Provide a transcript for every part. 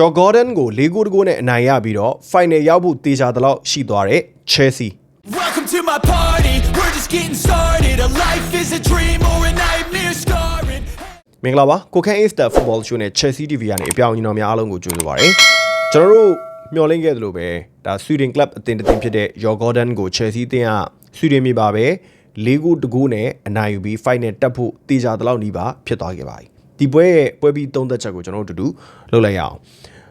Shaw Gordon ကို၄ဂိုးတကိုးနဲ့အနိုင်ရပြီးတော့ final ရောက်ဖို့တေချာတလောက်ရှိသွားတဲ့ Chelsea Welcome to my party. We're just getting started. A life is a dream or a nightmare scarring. မင်္ဂလာပါကိုခန့် Insta Football Show နဲ့ Chelsea TV ကနေအပြောင်းအလဲများအားလုံးကိုကြိုဆိုပါရစေကျွန်တော်တို့မျှော်လင့်ခဲ့သလိုပဲဒါ Sweden Club အသင်းတစ်သင်းဖြစ်တဲ့ Shaw Gordon ကို Chelsea အသင်းက Sweden မြေပါပဲ၄ဂိုးတကိုးနဲ့အနိုင်ယူပြီး final တက်ဖို့တေချာတလောက်နီးပါဖြစ်သွားခဲ့ပါပြီ ဒီပွဲရဲ့ပွဲပြီးသုံးသက်ချက်ကိုကျွန်တော်တို့အတူတူလုပ်လိုက်ရအောင်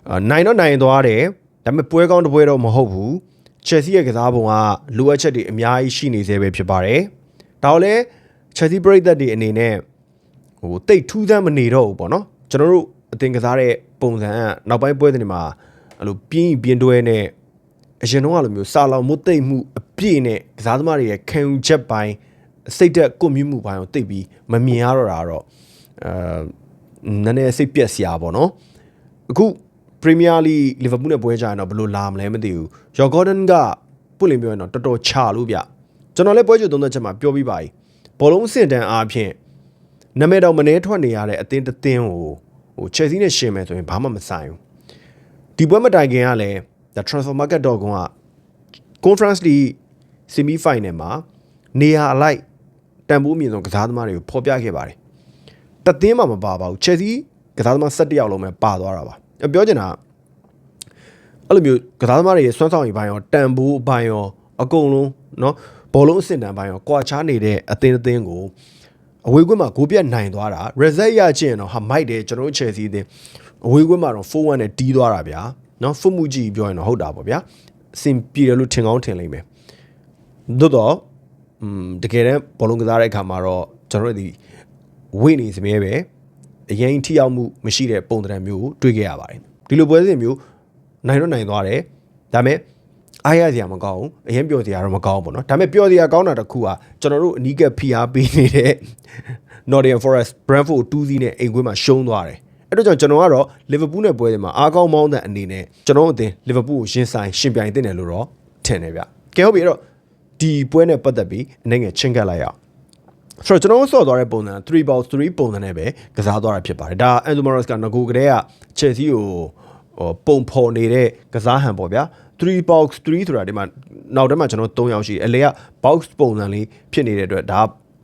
အာနိုင်တော့နိုင်သွားတယ်ဒါပေမဲ့ပွဲကောင်းတစ်ပွဲတော့မဟုတ်ဘူး Chelsea ရဲ့ကစားပုံကလိုအပ်ချက်တွေအများကြီးရှိနေသေးပဲဖြစ်ပါတယ်ဒါတော့လေ Chelsea ပရိသတ်တွေအနေနဲ့ဟိုတိတ်ထူးဆန်းမနေတော့ဘူးပေါ့နော်ကျွန်တော်တို့အတင်ကစားတဲ့ပုံစံကနောက်ပိုင်းပွဲတွေမှာအဲ့လိုပြင်းပြင်းတွဲနဲ့အရင်တော့ကလိုမျိုးစာလောင်မွတ်သိမ့်မှုအပြည့်နဲ့ကစားသမားတွေရဲ့ခံယူချက်ပိုင်းစိတ်သက်ကွန်မြူမှုပိုင်းကိုတိတ်ပြီးမမြင်ရတော့တာတော့ အဲနည်းနည်းစိတ်ပြက်စရာပေါ့နော်အခုပရီးမီးယားလိလီဗာပူးနဲ့ပွဲကြရင်တော့ဘယ်လိုလာမလဲမသိဘူးယော်ဂေါ်ဒန်ကပုတ်လင်ပြောရင်တော့တော်တော်ချလို့ဗျကျွန်တော်လည်းပွဲကြိုသုံးသက်ချက်မှာပြောပြီးပါပြီဘောလုံးအဆင့်တန်းအားဖြင့်နာမည်တော်မနှဲထွက်နေရတဲ့အသင်းတစ်သင်းကိုဟို Chelsea နဲ့ရှင်မယ်ဆိုရင်ဘာမှမဆိုင်ဘူးဒီပွဲမတိုင်ခင်ကလည်း the transfer market တော့က conference league semi final မှာနေရာအလိုက်တန်ဖိုးအမြင့်ဆုံးကစားသမားတွေကိုဖော်ပြခဲ့ပါတယ် တသင်းမှမပါပါဘူး Chelsea ကစားသမား17ယောက်လုံးပဲပါသွားတာပါပြောချင်တာအဲ့လိုမျိုးကစားသမားတွေရဲ့စွမ်းဆောင်ရည်ပိုင်းရောတန်ဖိုးအပိုင်းရောအကုန်လုံးเนาะဘောလုံးအဆင့်တန်းပိုင်းရောကွာခြားနေတဲ့အသင်းအသင်းကို အဝေးကွင်းမှာဂိုးပြတ်နိုင်သွားတာ result ရချင်းတော့ဟာမိုက်တယ်ကျွန်တော်တို့ Chelsea အသင်းအဝေးကွင်းမှာတော့4-1နဲ့တီးသွားတာဗျာနော်ဖုတ်မှုကြည့်ပြောရင်တော့ဟုတ်တာပေါ့ဗျာအဆင်ပြေတယ်လို့ထင်ကောင်းထင်လိမ့်မယ်သို့တော့อืมတကယ်တမ်းဘောလုံးကစားတဲ့အခါမှာတော့ကျွန်တော်တို့ဒီ ဝိနေစမြဲပဲအရင်ထိရောက်မှုမရှိတဲ့ပုံသဏ္ဍာန်မျိုးကိုတွေ့ခဲ့ရပါတယ်ဒီလိုပွဲစဉ်မျိုးနိုင်တော့နိုင်သွားတယ်ဒါပေမဲ့အားရစရာမကောင်းဘူးအရင်ပြောစရာတော့မကောင်းဘူးပေါ့နော်ဒါပေမဲ့ပြောစရာကောင်းတာတစ်ခုကကျွန်တော်တို့အနီးကပ်ဖိအားပေးနေတဲ့ Nottingham Forest Brentford 2-0နဲ့အိမ်ကွင်းမှာရှုံးသွားတယ်အဲ့တော့ကြောင့်ကျွန်တော်ကတော့ Liverpool နဲ့ပွဲတွေမှာအားကောင်းမောင်းတဲ့အနေနဲ့ကျွန်တော်တို့အသင်း Liverpool ကိုရင်ဆိုင်ရှင်ပြိုင်တင်တယ်လို့တော့ထင်တယ်ဗျကဲဟုတ်ပြီအဲ့တော့ဒီပွဲနဲ့ပတ်သက်ပြီးအနေငယ်ချင်းကပ်လိုက်ရအောင် ဆိုတော့ကျွန်တော်တို့ဆော့သွားတဲ့ပုံစံ3 box 3ပုံစံနဲ့ပဲကစားသွားတာဖြစ်ပါတယ်ဒါ Enzo Morales ကငကိုကလေးက Chelsea ကိုဟိုပုံဖော်နေတဲ့ကစားဟန်ပေါ့ဗျာ3 box 3ဆိုတာဒီမှာနောက်ထဲမှာကျွန်တော်3ယောက်ရှိတယ်အလေက box ပုံစံလေးဖြစ်နေတဲ့အတွက်ဒါ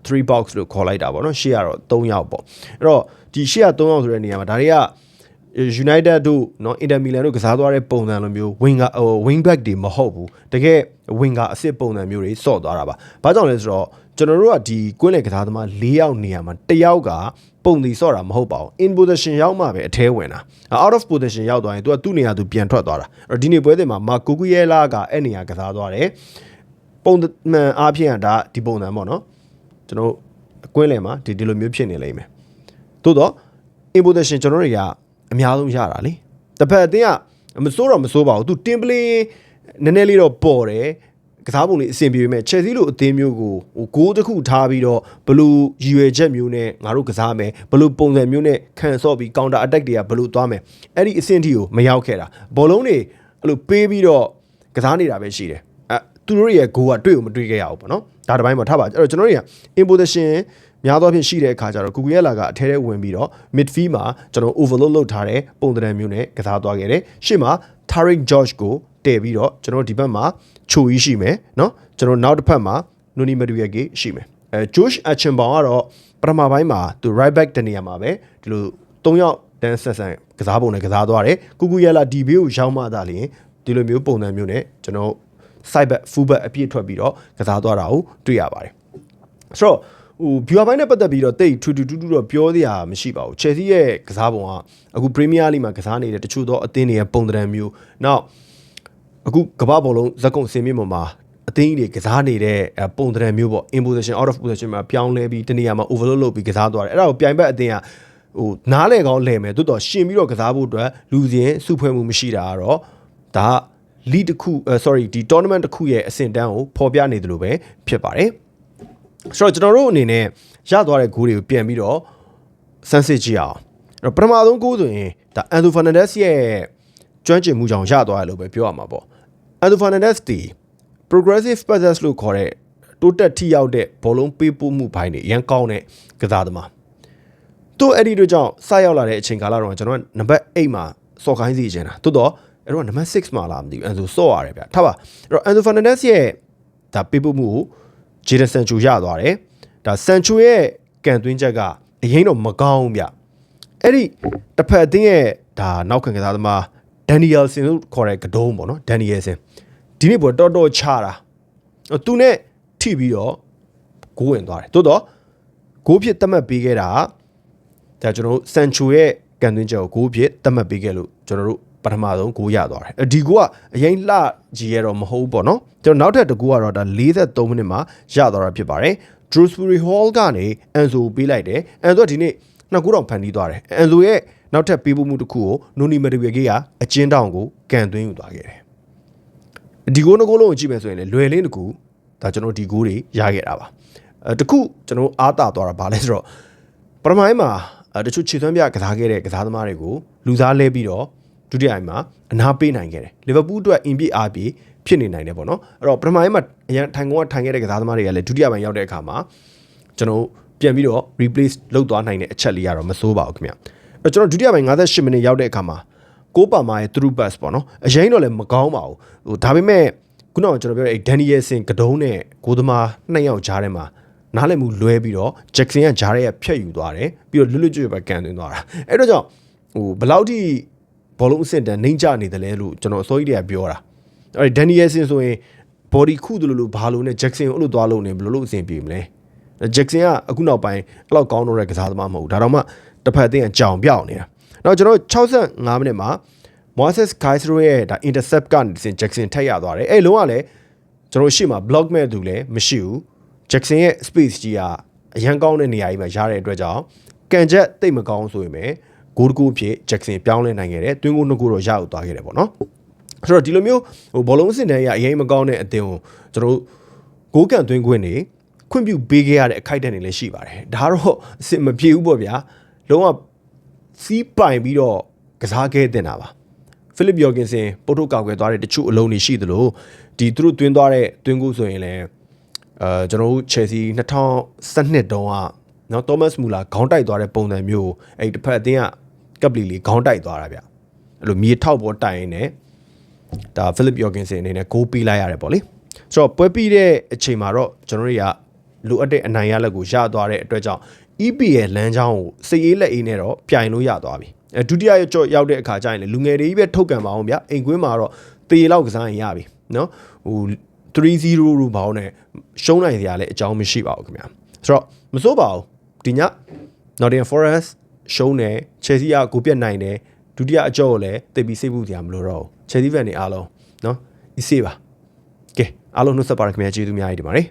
3 box လို့ခေါ်လိုက်တာပေါ့နော်ရှေ့ကတော့3ယောက်ပေါ့အဲ့တော့ဒီရှေ့က3ယောက်ဆိုတဲ့နေရာမှာဒါတွေက United တို့နော် Inter Milan တို့ကစားသွားတဲ့ပုံစံလိုမျိုး winger wing back တွေမဟုတ်ဘူးတကယ် winger အစစ်ပုံစံမျိုးတွေစော့သွားတာပါဘာကြောင့်လဲဆိုတော့ကျွန်တော်တို့ကဒီကွင်းလေကစားသမား၄ယောက်နေရာမှာတစ်ယောက်ကပုံတီစော့တာမဟုတ်ပါဘူး in position ရောက်မှပဲအထဲဝင်တာ out of position ရောက်သွားရင် तू ကသူ့နေရာသူပြန်ထွက်သွားတာအဲ့ဒီနေ့ပွဲစဉ်မှာမာကူကူရဲလာကအဲ့နေရာကစားသွားတယ်ပုံမှန်အားဖြင့်ကဒါဒီပုံစံပေါ့နော်ကျွန်တော်အကွင်းလေမှာဒီဒီလိုမျိုးဖြစ်နေလိမ့်မယ်သို့တော့ in position ကျွန်တော်တွေက အများဆုံးရတာလေတစ်ဖက်အတင်းကမစိုးတော့မစိုးပါဘူးသူတင်ပလင်းနည်းနည်းလေးတော့ပေါ်တယ်ကစားပုံလေးအဆင်ပြေပေမဲ့ Chelsea လိုအသင်းမျိုးကိုဟိုဂိုးတစ်ခုထားပြီးတော့ဘလို့ရည်ရွယ်ချက်မျိုးနဲ့ငါတို့ကစားမယ်ဘလို့ပုံစံမျိုးနဲ့ခံဆော့ပြီး counter attack တွေကဘလို့သွားမယ်အဲ့ဒီအဆင့်ထိကိုမရောက်ခဲ့တာဘောလုံးတွေအဲ့လိုပေးပြီးတော့ကစားနေတာပဲရှိတယ်အဲသူတို့ရဲ့ဂိုးကတွေ့ကိုမတွေ့ခဲ့ရဘူးပေါ့နော် ဒါတစ်ပိုင်းမှာထားပါအဲ့တော့ကျွန်တော်တို့တွေက in position များသောအားဖြင့်ရှိတဲ့အခါကျတော့ကူကူရဲလာကအထဲထဲဝင်ပြီးတော့ midfield မှာကျွန်တော် overload လုပ်ထားတဲ့ပုံသဏ္ဍာန်မျိုးနဲ့ကစားသွားခဲ့တယ်ရှေ့မှာ Tariq George ကိုတည်ပြီးတော့ကျွန်တော်ဒီဘက်မှာချိုကြီးရှိမယ်เนาะကျွန်တော်နောက်တစ်ဖက်မှာ Noni Madueke ရှိမယ်အဲ Josh Achinbaum ကတော့ပထမပိုင်းမှာသူ right back တနေရာမှာပဲဒီလို၃ယောက်တန်းဆက်ဆန်ကစားပုံနဲ့ကစားသွားတယ်ကူကူရဲလာဒီဘေးကိုရောက်မှသာလျှင်ဒီလိုမျိုးပုံစံမျိုးနဲ့ကျွန်တော် side back full back အပြည့်ထွက်ပြီးတော့ကစားသွားတာကိုတွေ့ရပါတယ်ဆိုတော့ဟို viewer ဘိုင်းနဲ့ပတ်သက်ပြီးတော့တိတ်ထူထူတူတူတော့ပြောသေးတာမရှိပါဘူး Chelsea ရဲ့ကစားပုံကအခု Premier League မှာကစားနေတဲ့တချို့သောအသင်းတွေရဲ့ပုံသဏ္ဍာန်မျိုးနောက်အခုကမ္ဘာဘောလုံးဇက်ကုံစင်မြင့်ပေါ်မှာအသင်းကြီးတွေကစားနေတဲ့ပုံသဏ္ဍာန်မျိုးပေါ့ in position out of position မှာပြောင်းလဲပြီးတနေရာမှာ overload လုပ်ပြီးကစားသွားတယ်အဲ့ဒါကိုပြိုင်ဘက်အသင်းကဟိုနားလေကောင်းလဲမယ်တိုးတော့ရှင်ပြီးတော့ကစားဖို့အတွက်လူစင်စုဖွဲ့မှုမရှိတာကတော့ဒါ league တစ်ခု sorry ဒီ tournament တစ်ခုရဲ့အဆင့်တန်းကိုဖော်ပြနေတယ်လို့ပဲဖြစ်ပါတယ်ဆိုတော့ကျွန်တော်တို့အနေနဲ့ရသွားတဲ့ဂိုးတွေကိုပြန်ပြီးတော့စမ်းစစ်ကြည့်အောင်အဲ့တော့ပထမဆုံးဂိုးဆိုရင်ဒါအန်ဒိုဖာနန်ဒက်စ်ရဲ့ကျွမ်းကျင်မှုကြောင့်ရသွားတယ်လို့ပဲပြောရမှာပေါ့အန်ဒိုဖာနန်ဒက်စ်ဒီ progressive passes လို့ခေါ်တဲ့တိုးတက်ထိရောက်တဲ့ဘောလုံးပေးပို့မှုပိုင်းတွေအရန်ကောင်းတဲ့ကစားသမားသူ့အဲ့ဒီတို့ကြောင့်စရောက်လာတဲ့အချိန်ကာလတော့ကျွန်တော်ကနံပါတ်8မှာစော်ခိုင်းစီချင်တာတိုးတော့ အဲ့တော့နံပါတ်6မှာလာမသိဘူးအန်ဆိုစော့ရတယ်ဗျထားပါအဲ့တော့အန်ဆိုဖာနန်ဒက်စ်ရဲ့ဒါပေးပို့မှုကိုဂျေဒန်ဆန်ချူရသွားတယ်ဒါဆန်ချူရဲ့ကန်သွင်းချက်ကအရင်တော့မကောင်းဘူးဗျအဲ့ဒီတစ်ဖက်အသင်းရဲ့ဒါနောက်ခံကစားသမားဒန်နီယယ်ဆင်လို့ခေါ်တဲ့ကဒုံးပေါ့နော်ဒန်နီယယ်ဆင်ဒီနေ့ပေါ်တော်တော်ချတာသူနဲ့ထိပြီးတော့ဂိုးဝင်သွားတယ်တိုးတော့ဂိုးဖြစ်တတ်မှတ်ပေးခဲ့တာကဒါကျွန်တော်တို့ဆန်ချူရဲ့ကန်သွင်းချက်ကိုဂိုးဖြစ်တတ်မှတ်ပေးခဲ့လို့ကျွန်တော်တို့ ပထမဆုံးဂိုးရသွားတယ်ဒီဂိုးကအရင်လှကြီးရတော့မဟုတ်ဘူးပေါ့နော်ကျွန်တော်နောက်ထပ်တစ်ဂိုးကတော့ဒါ43မိနစ်မှာရသွားတာဖြစ်ပါတယ် Drewsbury Hall ကနေအန်ဆိုပေးလိုက်တယ်အန်ဆိုကဒီနေ့နှစ်ဂိုးတော့ဖန်တီးသွားတယ်အန်ဆိုရဲ့နောက်ထပ်ပေးပို့မှုတစ်ခုကိုနိုနီမဒဝေကေကအကျဉ်းတောင်ကိုကန်သွင်းယူသွားခဲ့တယ်ဒီဂိုးနှစ်ဂိုးလုံးကိုကြည့်မယ်ဆိုရင်လေလွယ်လေးတစ်ခုဒါကျွန်တော်ဒီဂိုးတွေရခဲ့တာပါအဲတခုကျွန်တော်အားတာသွားတာဗာလဲဆိုတော့ပထမပိုင်းမှာအဲတချို့ခြေသွမ်းပြကစားခဲ့တဲ့ကစားသမားတွေကိုလူစားလဲပြီးတော့ ဒုတိယပိုင်းမှာအနာပေးနိုင်ခဲ့တယ်လီဗာပူးအတွက်အင်ပြအားပြေဖြစ်နေနိုင်တယ်ပေါ့နော်အဲ့တော့ပထမပိုင်းမှာအရင်ထိုင်ကုန်းကထိုင်ခဲ့တဲ့ကစားသမားတွေကလည်းဒုတိယပိုင်းရောက်တဲ့အခါမှာကျွန်တော်ပြန်ပြီးတော့ replace လုပ်သွားနိုင်တဲ့အချက်လေးကတော့မစိုးပါဘူးခင်ဗျအဲ့တော့ကျွန်တော်ဒုတိယပိုင်း58မိနစ်ရောက်တဲ့အခါမှာကိုပါမာရဲ့ through pass ပေါ့နော်အရင်တော့လည်းမကောင်းပါဘူးဟိုဒါပေမဲ့ခုနကကျွန်တော်ပြောတဲ့ဒန်နီယယ်ဆင်ကဒုံးနဲ့ကိုသမားနှစ်ယောက်ကြားထဲမှာနားလည်မှုလွဲပြီးတော့ဂျက်ဆင်ကဂျားရဲဖြတ်ယူသွားတယ်ပြီးတော့လွတ်လွတ်ကျွတ်ပဲကန်သွင်းသွားတာအဲ့တော့ကြောင့်ဟိုဘယ်လောက်ထိ ဘောလုံးအဆင့်တန်းနှိမ့်ချနေတယ်လဲလို့ကျွန်တော်အစိုးရတွေကပြောတာအဲ့ဒန်နီယယ်ဆင်ဆိုရင် body ခုတလို့လို့ဘာလို့နဲ့ဂျက်ဆင်ကိုအဲ့လိုသွားလို့နေဘယ်လိုလုပ်အဆင်ပြေမလဲဂျက်ဆင်ကအခုနောက်ပိုင်းအဲ့လောက်ကောင်းတော့တဲ့ကစားသမားမဟုတ်ဘူးဒါတော့မှတစ်ဖက်အသင်းကကြောင်ပြောက်နေတာနောက်ကျွန်တော်65မိနစ်မှာ Moses Kaisro ရဲ့ဒါ intercept ကနေစင် Jackson ထက်ရသွားတယ်အဲ့လုံးကလည်းကျွန်တော်ရှေ့မှာ block မဲ့သူလည်းမရှိဘူး Jackson ရဲ့ space ကြီးကအရန်ကောင်းတဲ့နေရာကြီးမှာရတဲ့အတွက်ကြောင့်ကန်ချက်တိတ်မကောင်းဆိုရင်ပဲ ဂိုးတကူအဖြစ် Jackson ပြောင်းလဲနိုင်ခဲ့တယ်တွင်းကိုနှစ်ခုတော့ရအောင်သွားခဲ့တယ်ပေါ့နော်ဆိုတော့ဒီလိုမျိုးဟိုဘောလုံးအဆင့်တန်းရအရင်မကောင်းတဲ့အတင်းကိုကျွန်တော်ဂိုးကန်သွင်းခွင့်နေခွင့်ပြုပေးခဲ့ရတဲ့အခိုက်အတန့်တွေလည်းရှိပါတယ်ဒါတော့အဆင်မပြေဘူးပေါ့ဗျာလုံးဝစီးပိုင်ပြီးတော့ကစားခဲ့တင်တာပါဖိလစ်ယော်ကင်စင်ပို့ထုတ်ကောက်ွယ်သွားတဲ့တချို့အလုံးတွေရှိသလိုဒီသူတို့တွင်းသွားတဲ့တွင်းကူဆိုရင်လည်းအဲကျွန်တော်တို့ Chelsea 2012တုန်းကနော် Thomas Muller ခေါင်းတိုက်သွားတဲ့ပုံစံမျိုးအဲ့တစ်ဖက်အသင်းက ကပ်လီလေးခေါင်းတိုက်သွားတာဗျအဲ့လိုမြေထောက်ပေါ်တိုင်နေဒါဖိလစ်ယော်ကင်စင်အနေနဲ့ဂိုးပေးလိုက်ရတယ်ပေါ့လေဆိုတော့ပွဲပြီးတဲ့အချိန်မှာတော့ကျွန်တော်တို့တွေကလိုအပ်တဲ့အနိုင်ရလက်ကိုရသွားတဲ့အတွက်ကြောင့် EPL လမ်းကြောင်းကိုစိတ်အေးလက်အေးနဲ့တော့ပြိုင်လို့ရသွားပြီအဲဒုတိယရကြော့ရောက်တဲ့အခါကျရင်လေလူငယ်တွေကြီးပဲထုတ်ကန်ပါအောင်ဗျအိမ်ကွင်းမှာတော့တေလောက်ကစားရင်ရပြီနော်ဟို3-0လို့ဘောင်းနဲ့ရှုံးနိုင်စရာလည်းအကြောင်းမရှိပါဘူးခင်ဗျာဆိုတော့မစိုးပါဘူးဒီည Nottingham Forest ရှုံးတယ် Chelsea ကကိုပြတ်နိုင်တယ်ဒုတိယအကြော့ကိုလည်းတိတ်ပြီးစိတ်ပူစရာမလိုတော့ဘူး Chelsea fan တွေအားလုံးနော် easy ပါကဲအားလုံးနှုတ်ဆက်ပါရခင်ဗျာကျေးဇူးများကြီးတင်ပါတယ်